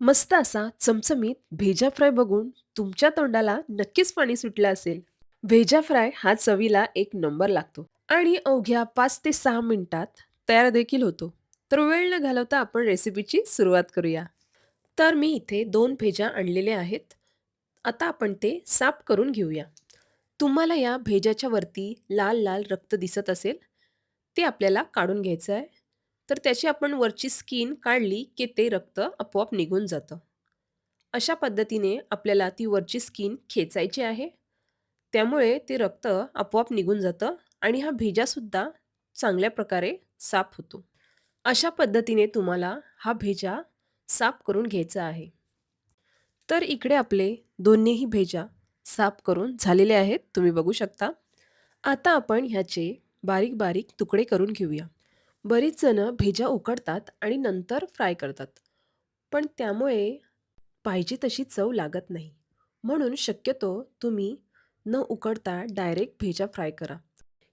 मस्त असा चमचमीत भेजा फ्राय बघून तुमच्या तोंडाला नक्कीच पाणी सुटलं असेल. भेजा फ्राय हा चवीला एक नंबर लागतो आणि अवघ्या पाच ते सहा मिनिटात तयार देखील होतो. तर वेळ न घालवता आपण रेसिपीची सुरुवात करूया. तर मी इथे दोन भेजा आणलेल्या आहेत. आता आपण ते साफ करून घेऊया. तुम्हाला या भेजाच्या वरती लाल-लाल रक्त दिसत असेल, ते आपल्याला काढून घ्यायचं आहे. तर त्याची आपण वरची स्किन काढली, की ते रक्त आपोआप निघून जातं. अशा पद्धतीने आपल्याला ती वरची स्किन खेचायची आहे. त्यामुळे ते रक्त आपोआप निघून जातं आणि हा भेजासुद्धा चांगल्या प्रकारे साफ होतो. अशा पद्धतीने तुम्हाला हा भेजा साफ करून घ्यायचा आहे. तर इकडे आपले दोन्हीही भेजा साफ करून झालेले आहेत. तुम्ही बघू शकता. आता आपण ह्याचे बारीक-बारीक तुकडे करून घेऊया. बरीच जणं भेजा उकडतात आणि नंतर फ्राय करतात. पण त्यामुळे पाहिजे तशी चव लागत नाही. म्हणून शक्यतो तुम्ही न उकडता डायरेक्ट भेजा फ्राय करा.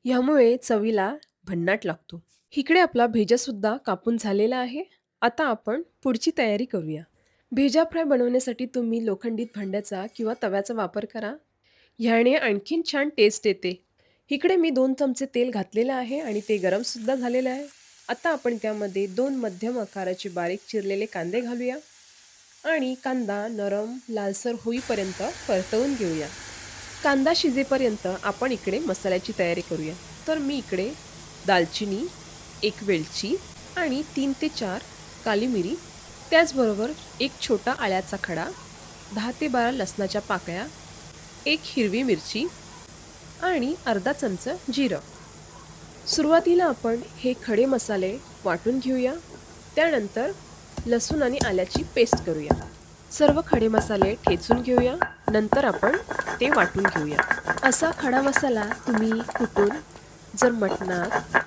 ह्यामुळे चवीला भन्नाट लागतो. इकडे आपला भेजासुद्धा कापून झालेला आहे. आता आपण पुढची तयारी करूया. भेजा फ्राय बनवण्यासाठी तुम्ही लोखंडीत भांड्याचा किंवा तव्याचा वापर करा. ह्याने आणखीन छान टेस्ट येते. इकडे मी 2 चमचे तेल घातलेलं आहे आणि ते गरमसुद्धा झालेलं आहे. आता आपण त्यामध्ये दोन मध्यम आकाराचे बारीक चिरलेले कांदे घालूया आणि कांदा नरम लालसर होईपर्यंत परतवून घेऊया. कांदा शिजेपर्यंत आपण इकडे मसाल्याची तयारी करूया. तर मी इकडे दालचिनी, एक वेलची आणि तीन ते चार काली मिरी, त्याचबरोबर एक छोटा आळ्याचा खडा, दहा ते 12 लसणाच्या पाकळ्या, एक हिरवी मिरची आणि अर्धा चमचा जिरं. सुरुवातीला आपण हे खडे मसाले वाटून घेऊया. त्यानंतर लसूण आणि आल्याची पेस्ट करूया. सर्व खडे मसाले ठेचून घेऊया. नंतर आपण ते वाटून घेऊया. असा खडा मसाला तुम्ही कुटून जर मटणात,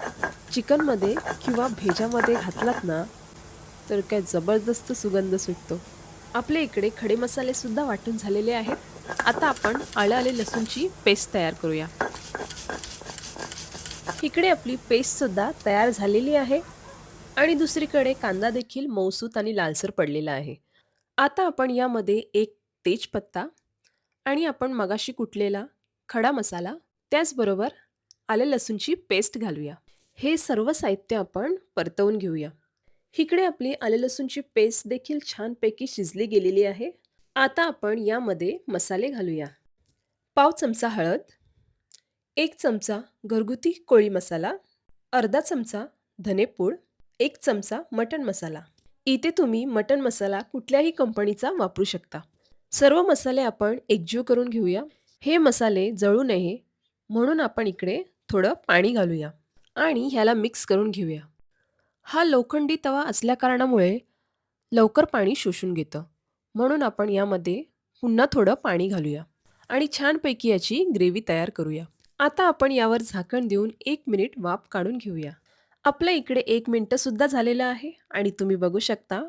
चिकनमध्ये किंवा भेजामध्ये घातलात ना, तर काय जबरदस्त सुगंध सुटतो. आपल्या इकडे खडे मसालेसुद्धा वाटून झालेले आहेत. आता आपण आलं आले लसूणची पेस्ट तयार करूया. इकडे आपली पेस्टसुद्धा तयार झालेली आहे आणि दुसरीकडे कांदा देखील मऊसूत आणि लालसर पडलेला आहे. आता आपण यामध्ये एक तेजपत्ता आणि आपण मगाशी कुटलेला खडा मसाला, त्याचबरोबर आले लसूणची पेस्ट घालूया. हे सर्व साहित्य आपण परतवून घेऊया. इकडे आपली आले लसूणची पेस्ट देखील छानपैकी शिजली गेलेली आहे. आता आपण यामध्ये मसाले घालूया. पाव चमचा हळद, एक चमचा घरगुती कोळी मसाला, अर्धा चमचा धनेपूड, एक चमचा मटण मसाला. इथे तुम्ही मटण मसाला कुठल्याही कंपनीचा वापरू शकता. सर्व मसाले आपण एकजीव करून घेऊया. हे मसाले जळू नये म्हणून आपण इकडे थोडं पाणी घालूया आणि ह्याला मिक्स करून घेऊया. हा लोखंडी तवा असल्याकारणामुळे लवकर पाणी शोषून घेतं. म्हणून आपण यामध्ये पुन्हा थोडं पाणी घालूया आणि छानपैकी याची ग्रेव्ही तयार करूया. आता आपण यावर झाकण देऊन एक मिनिट वाफ काढून घेऊया. आपल्या इकडे एक मिनटंसुद्धा झालेलं आहे आणि तुम्ही बघू शकता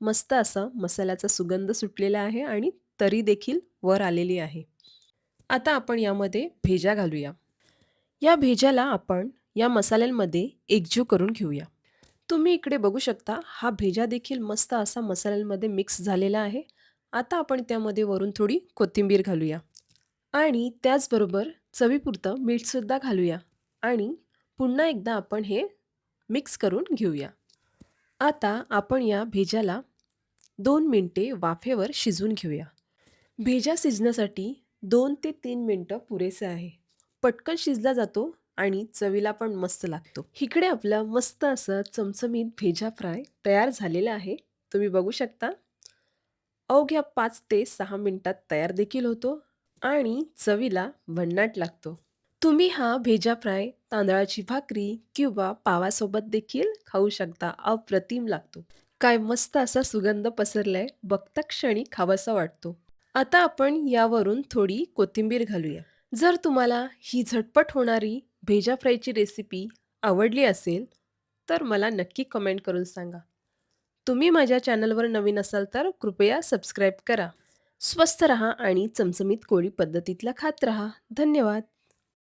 मस्त असा मसाल्याचा सुगंध सुटलेला आहे आणि तरी देखील वर आलेली आहे. आता आपण यामध्ये भेजा घालूया. या भेजाला आपण या मसाल्यांमध्ये एकजीव करून घेऊया. तुम्ही इकडे बघू शकता हा भेजा देखील मस्त असा मसाल्यांमध्ये मिक्स झालेला आहे. आता आपण त्यामध्ये वरून थोडी कोथिंबीर घालूया आणि त्याचबरोबर चवीपुरतं मीठसुद्धा घालूया आणि पुन्हा एकदा आपण हे मिक्स करून घेऊया. आता आपण या भेजाला दोन मिनिटे वाफेवर शिजवून घेऊया. भेजा शिजण्यासाठी दोन ते तीन मिनटं पुरेसे आहे. पटकन शिजला जातो आणि चवीला पण मस्त लागतो. इकडे आपलं मस्त असं चमचमीत भेजा फ्राय तयार झालेलं आहे. तुम्ही बघू शकता. अवघ्या पाच ते सहा मिनटात तयार देखील होतो आणि चवीला भन्नाट लागतो. तुम्ही हा भेजा फ्राय तांदळाची भाकरी किंवा पावासोबत देखील खाऊ शकता. अप्रतिम लागतो. काय मस्त असा सुगंध पसरलाय. बघता क्षणी खावासा वाटतो. आता आपण यावरून थोडी कोथिंबीर घालूया. जर तुम्हाला ही झटपट होणारी भेजा फ्रायची रेसिपी आवडली असेल, तर मला नक्की कमेंट करून सांगा. तुम्ही माझ्या चॅनलवर नवीन असाल तर कृपया सबस्क्राईब करा. स्वस्थ रहा आणि चमचमीत कोळी पद्धतीतला खात रहा. धन्यवाद.